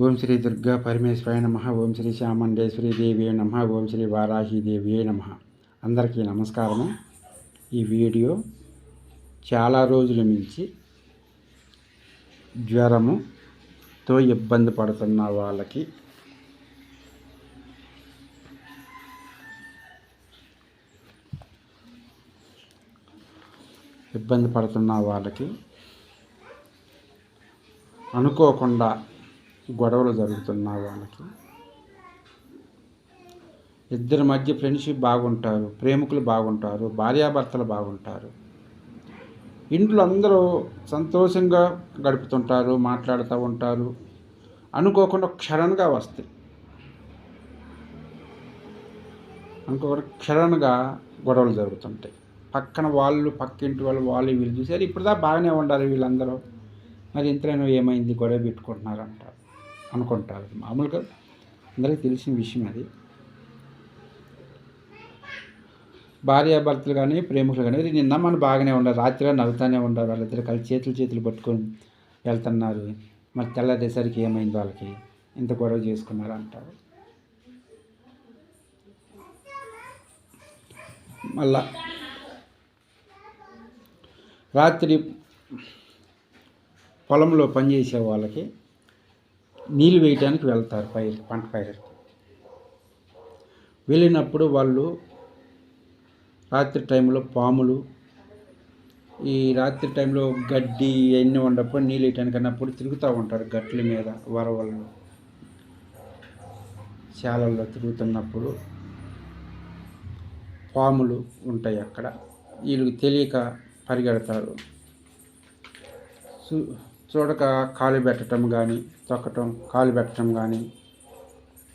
ఓం శ్రీ దుర్గా పరమేశ్వరాయ నమ. ఓం శ్రీ శ్యామండేశ్వరి దేవి నమ. ఓం శ్రీ వారాహీదేవి నమ. అందరికీ నమస్కారము. ఈ వీడియో చాలా రోజుల నుంచి జ్వరముతో ఇబ్బంది పడుతున్న వాళ్ళకి ఇబ్బంది పడుతున్న వాళ్ళకి అనుకోకుండా గొడవలు జరుగుతున్న వాళ్ళకి. ఇద్దరి మధ్య ఫ్రెండ్షిప్ బాగుంటారు ప్రేమికులు బాగుంటారు భార్యాభర్తలు బాగుంటారు. ఇంట్లో అందరూ సంతోషంగా గడుపుతుంటారు మాట్లాడుతూ ఉంటారు. అనుకోకుండా క్షరణగా వస్తాయి. అనుకోకుండా క్షరణగా గొడవలు జరుగుతుంటాయి. పక్కన వాళ్ళు పక్కింటి వాళ్ళు వాళ్ళు వీళ్ళు చూసారు ఇప్పుడు దా బాగానే ఉండాలి వీళ్ళందరూ. మరి ఇంతలో ఏమైంది? గొడవ పెట్టుకుంటున్నారు అంటారు అనుకుంటారు. మామూలుగా అందరికీ తెలిసిన విషయం అది. భార్యాభర్తలు కానీ ప్రేమికులు కానీ నిన్న మనం బాగానే ఉండాలి రాత్రిగా నవ్వుతానే ఉండాలి వాళ్ళిద్దరు కలిసి చేతులు చేతులు పట్టుకొని వెళ్తున్నారు. మరి తెల్లదేసరికి ఏమైంది వాళ్ళకి? ఇంత గొడవ చేసుకున్నారు అంటారు. మళ్ళా రాత్రి పొలంలో పనిచేసే వాళ్ళకి నీళ్ళు వేయడానికి వెళ్తారు పైరు పంట పైరుకి వెళ్ళినప్పుడు వాళ్ళు రాత్రి టైంలో పాములు ఈ రాత్రి టైంలో గడ్డి ఎన్ని ఉండప్పుడు నీళ్ళు వేయటానికి అన్నప్పుడు తిరుగుతూ ఉంటారు గట్ల మీద వరవల్లో శాలల్లో తిరుగుతున్నప్పుడు పాములు ఉంటాయి అక్కడ. వీళ్ళకి తెలియక పరిగెడతారు. చూడక కాలు పెట్టడం కానీ తొక్కటం కాలు పెట్టడం కానీ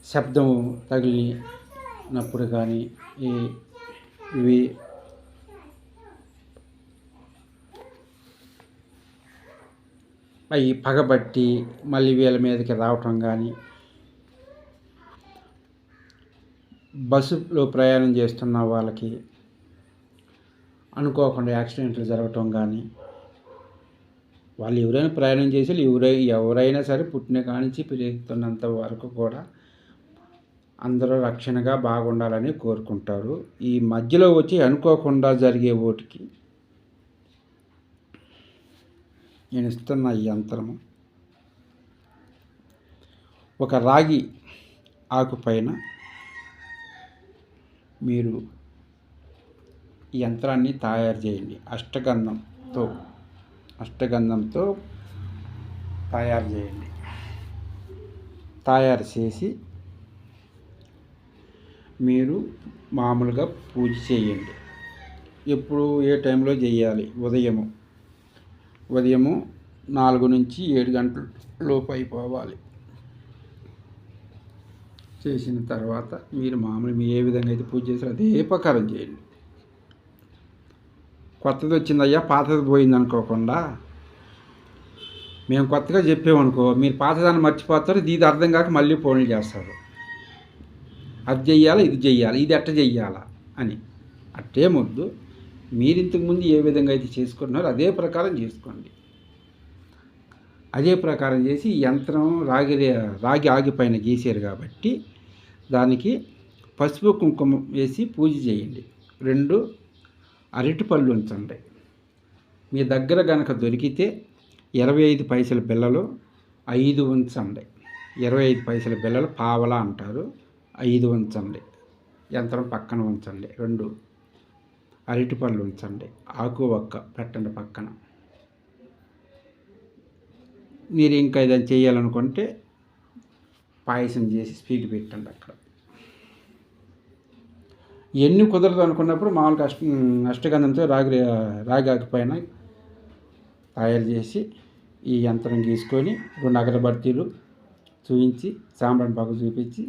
శబ్దం తగిలినప్పుడు కానీ ఈ ఇవి అవి పగబట్టి మళ్ళీ వీళ్ళ మీదకి రావటం కానీ బస్సులో ప్రయాణం చేస్తున్న వాళ్ళకి అనుకోకుండా యాక్సిడెంట్లు జరగటం కానీ వాళ్ళు ఎవరైనా ప్రయాణం చేసి ఎవరై ఎవరైనా సరే పుట్టిన కానించి పెరుగుతున్నంత వరకు కూడా అందరూ రక్షణగా బాగుండాలని కోరుకుంటారు. ఈ మధ్యలో వచ్చి అనుకోకుండా జరిగే ఓటికి నేను ఇస్తున్న ఈ యంత్రము ఒక రాగి ఆకుపైన మీరు ఈ యంత్రాన్ని తయారు చేయండి. అష్టగంధంతో అష్టగంధంతో తయారు చేయండి. తయారు చేసి మీరు మామూలుగా పూజ చేయండి. ఎప్పుడు ఏ టైంలో చేయాలి? ఉదయము. ఉదయము నాలుగు నుంచి ఏడు గంటల లోపు అయిపోవాలి. చేసిన తర్వాత మీరు మామూలు ఏ విధంగా అయితే పూజ చేస్తారో అదే ప్రకారం చేయండి. కొత్తది వచ్చిందయ్యా పాతది పోయింది అనుకోకుండా మేము కొత్తగా చెప్పామనుకో మీరు పాతదాన్ని మర్చిపోతారు ఇది అర్థం కాక మళ్ళీ ఫోన్లు చేస్తారు. అది చెయ్యాలి ఇది చెయ్యాలి ఇది ఎట్ట చెయ్యాలా అని. అట్టే వద్దు మీరు ఇంతకుముందు ఏ విధంగా అయితే చేసుకుంటున్నారో అదే ప్రకారం చేసుకోండి. అదే ప్రకారం చేసి యంత్రం రాగి రాగి ఆగిపైన గీసారు కాబట్టి దానికి పసుపు కుంకుమ వేసి పూజ చేయండి. రెండు అరటిపళ్ళు ఉంచండి మీ దగ్గర కనుక దొరికితే ఇరవై ఐదు పైసల బిల్లలు ఐదు ఉంచండి ఇరవై ఐదు పైసల బిల్లలు పావలా అంటారు ఐదు ఉంచండి యంత్రం పక్కన ఉంచండి. రెండు అరటిపళ్ళు ఉంచండి. ఆకు ఒక్క పెట్టండి పక్కన. మీరు ఇంకా ఏదైనా చేయాలనుకుంటే పాయసం చేసి స్పీడ్ పెట్టండి అక్కడ. ఎన్ని కుదరదు అనుకున్నప్పుడు మామూలుగా అష్ట అష్టగంధంతో రాగి రాగి పైన తయారు చేసి ఈ యంత్రం గీసుకొని రెండు అగరబత్తీలు చూపించి సాంబ్రాణి పాకు చూపించి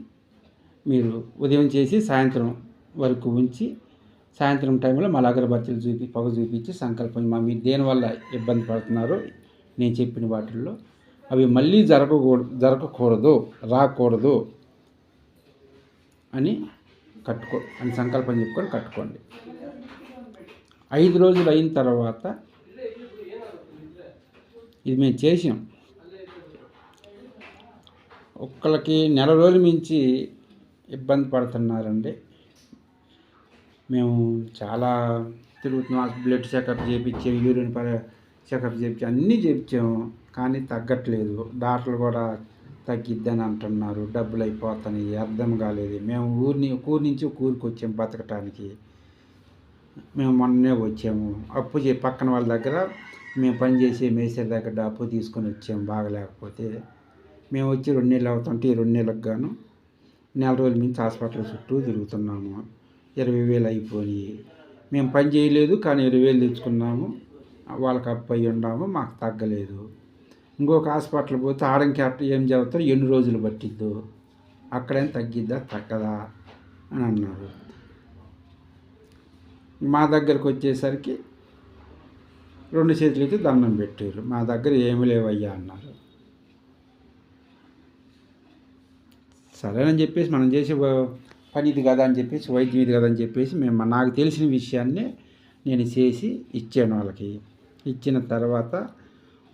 మీరు ఉదయం చేసి సాయంత్రం వరకు ఉంచి సాయంత్రం టైంలో మళ్ళీ అగరబత్తీలు చూపి పొగ చూపించి సంకల్పం మా మీరు దేనివల్ల ఇబ్బంది పడుతున్నారో నేను చెప్పిన వాటిల్లో అవి మళ్ళీ జరగకూడదు జరగకూడదు రాకూడదు అని కట్టుకో అని సంకల్పం చెప్పుకొని కట్టుకోండి. ఐదు రోజులు అయిన తర్వాత ఇది మేము చేసాం ఒక్కళ్ళకి నెల రోజులు మించి ఇబ్బంది పడుతున్నారండి. మేము చాలా తిరుగుతున్నాం. బ్లడ్ చెకప్ చేయించాం యూరిన్ పర చెకప్ చేయించాం అన్నీ చేయించాము కానీ తగ్గట్లేదు. డాక్టర్లు కూడా తగ్గిద్దని అంటున్నారు. డబ్బులు అయిపోతున్నాయి. అర్థం కాలేదు. మేము ఊరిని ఊరి నుంచి ఊరికి వచ్చాము బతకటానికి. మేము మొన్నే వచ్చాము. అప్పు చే పక్కన వాళ్ళ దగ్గర మేము పని చేసే దగ్గర అప్పు తీసుకొని వచ్చాము బాగలేకపోతే. మేము వచ్చి రెండు నెలలు అవుతుంటే ఈ రెండు నెలలకు గాను నెల రోజుల నుంచి హాస్పిటల్ చుట్టూ తిరుగుతున్నాము. ఇరవై వేలు అయిపోయి. మేము పని చేయలేదు కానీ ఇరవై వేలు తెచ్చుకున్నాము. వాళ్ళకి అప్పు అయ్యి ఉన్నాము. మాకు తగ్గలేదు. ఇంకొక హాస్పిటల్ పోతే ఆడం అట్ట ఏం చెబుతారు ఎన్ని రోజులు పట్టిద్దు? అక్కడేం తగ్గిద్దా? తగ్గదా? అని అన్నారు మా దగ్గరకు వచ్చేసరికి రెండు చేతులకి దండం పెట్టారు. మా దగ్గర ఏమి లేవయ్యా అన్నారు. సరేనని చెప్పేసి మనం చేసే పని ఇది కదా అని చెప్పేసి వైద్యం ఇది కదా అని చెప్పేసి మేము నాకు తెలిసిన విషయాన్ని నేను చేసి ఇచ్చాను వాళ్ళకి. ఇచ్చిన తర్వాత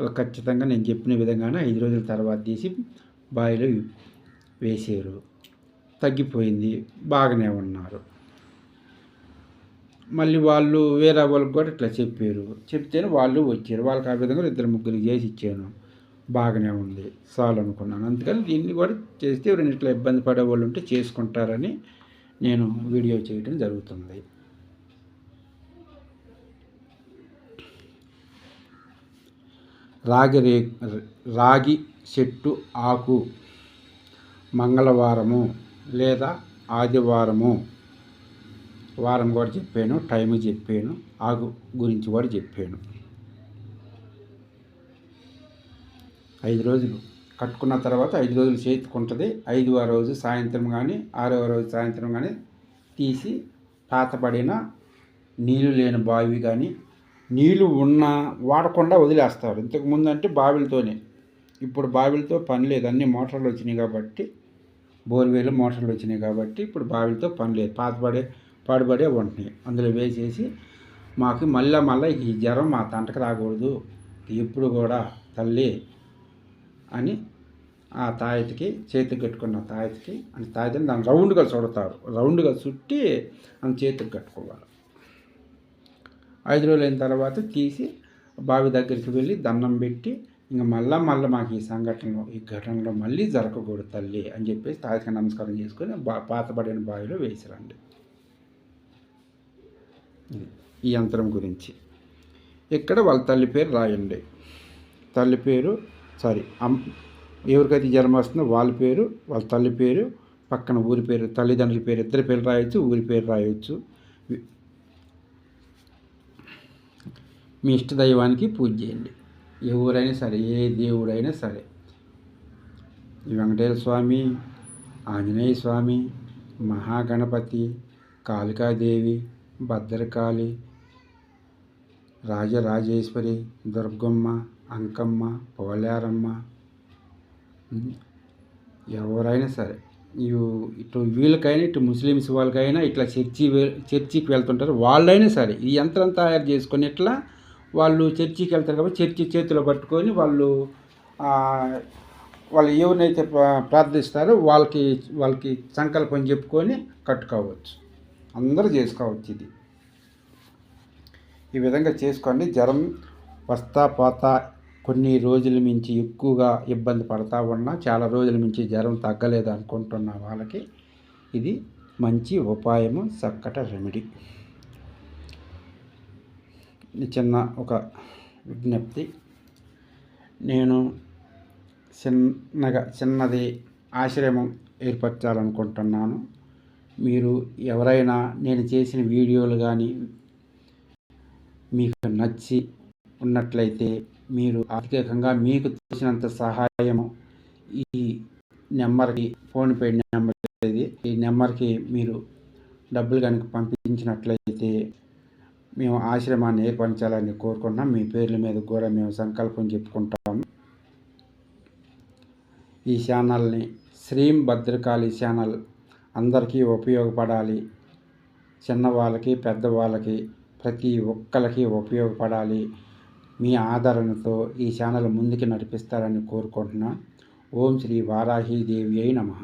ఖచ్చితంగా నేను చెప్పిన విధంగానే ఐదు రోజుల తర్వాత తీసి బావిలో వేసారు తగ్గిపోయింది. బాగానే ఉన్నారు. మళ్ళీ వాళ్ళు వేరే వాళ్ళకి కూడా ఇట్లా చెప్పారు. చెప్తేనే వాళ్ళు వచ్చారు. వాళ్ళకి ఆ విధంగా ఇద్దరు ముగ్గురు చేసి ఇచ్చాను. బాగానే ఉంది. చాలు అనుకున్నాను. అందుకని దీన్ని కూడా చేస్తే ఎవరైనా ఇట్లా ఇబ్బంది పడే వాళ్ళు ఉంటే చేసుకుంటారని నేను వీడియో చేయడం జరుగుతుంది. రాగి రే రాగి చెట్టు ఆకు మంగళవారము లేదా ఆదివారము. వారం కూడా చెప్పాను టైం చెప్పాను ఆకు గురించి కూడా చెప్పాను. ఐదు రోజులు కట్టుకున్న తర్వాత ఐదు రోజులు చేతికుంటుంది ఐదవ రోజు సాయంత్రం కానీ ఆరవ రోజు సాయంత్రం కానీ తీసి పాతపడిన నీళ్ళు లేని బావి కానీ నీళ్ళు ఉన్న వాడకుండా వదిలేస్తారు. ఇంతకుముందు అంటే బావిలతోనే. ఇప్పుడు బావిలతో పని లేదు. అన్ని మోటార్లు వచ్చినాయి కాబట్టి బోర్వేలు మోటార్లు వచ్చినాయి కాబట్టి ఇప్పుడు బావిలతో పని లేదు. పాతపడే పాడుపడే ఉంటున్నాయి. అందులో వేసేసి మాకు మళ్ళీ మళ్ళీ ఈ జ్వరం మా తంటకు రాకూడదు. ఎప్పుడు కూడా తల్లి అని ఆ తాయతికి చేతికి కట్టుకున్న తాయతికి అని తాయతిని దాన్ని రౌండ్గా చుడతారు. రౌండ్గా చుట్టి అని చేతికి కట్టుకోవాలి. ఐదు రోజులు అయిన తర్వాత తీసి బావి దగ్గరికి వెళ్ళి దండం పెట్టి ఇంకా మళ్ళా మళ్ళీ మాకు ఈ సంఘటనలో ఈ ఘటనలో మళ్ళీ జరగకూడదు తల్లి అని చెప్పేసి తాయతికి నమస్కారం చేసుకొని బా పాతబడిన బావిలో వేసిరండి. ఈ యంత్రం గురించి. ఇక్కడ వాళ్ళ తల్లి పేరు రాయండి. తల్లి పేరు సారీ అమ్ ఎవరికైతే జన్మ వస్తుందో వాళ్ళ పేరు వాళ్ళ తల్లి పేరు పక్కన ఊరి పేరు తల్లిదండ్రుల పేరు ఇద్దరి పేరు రాయొచ్చు ఊరి పేరు రాయొచ్చు. మీ ఇష్ట దైవానికి పూజ చేయండి. ఎవరైనా సరే ఏ దేవుడైనా సరే. ఈ వెంకటేశ్వర స్వామి ఆంజనేయ స్వామి మహాగణపతి కాళికాదేవి భద్రకాళి రాజరాజేశ్వరి దుర్గమ్మ అంకమ్మ పోలేరమ్మ ఎవరైనా సరే. ఇటు వీళ్ళకైనా ఇటు ముస్లిమ్స్ వాళ్ళకైనా ఇట్లా చర్చి చర్చికి వెళ్తుంటారు. వాళ్ళైనా సరే ఈ యంత్రం తయారు చేసుకొని ఇట్లా వాళ్ళు చర్చికి వెళ్తారు కాబట్టి చర్చి చేతిలో పట్టుకొని వాళ్ళు వాళ్ళు ఎవరినైతే ప్రార్థిస్తారో వాళ్ళకి వాళ్ళకి సంకల్పం చెప్పుకొని కట్టుకోవచ్చు. అందరూ చేసుకోవచ్చు ఇది. ఈ విధంగా చేసుకోండి. జ్వరం వస్తా పోతా కొన్ని రోజుల మించి ఎక్కువగా ఇబ్బంది పడతా ఉన్నా చాలా రోజుల మించి జ్వరం తగ్గలేదు అనుకుంటున్న వాళ్ళకి ఇది మంచి ఉపాయము చక్కట రెమెడీ. చిన్న ఒక విజ్ఞప్తి. నేను చిన్నగా చిన్నది ఆశ్రమం ఏర్పరచాలనుకుంటున్నాను. మీరు ఎవరైనా నేను చేసిన వీడియోలు కానీ మీకు నచ్చి ఉన్నట్లయితే మీరు ఆర్థికంగా మీకు తెలిసినంత సహాయము ఈ నెంబర్కి ఫోన్పే నెంబర్ ఈ నెంబర్కి మీరు డబ్బులు కనుక పంపించినట్లయితే మేము ఆశ్రమాన్ని ఏర్పరచాలని కోరుకుంటున్నాం. మీ పేర్ల మీద కూడా మేము సంకల్పం చెప్పుకుంటాము. ఈ ఛానల్ని శ్రీం భద్రకాళి ఛానల్ అందరికీ ఉపయోగపడాలి. చిన్నవాళ్ళకి పెద్దవాళ్ళకి ప్రతి ఒక్కరికి ఉపయోగపడాలి. మీ ఆదరణతో ఈ ఛానల్ ముందుకు నడిపిస్తారని కోరుకుంటున్నాం. ఓం శ్రీ వారాహీదేవి అయి నమః.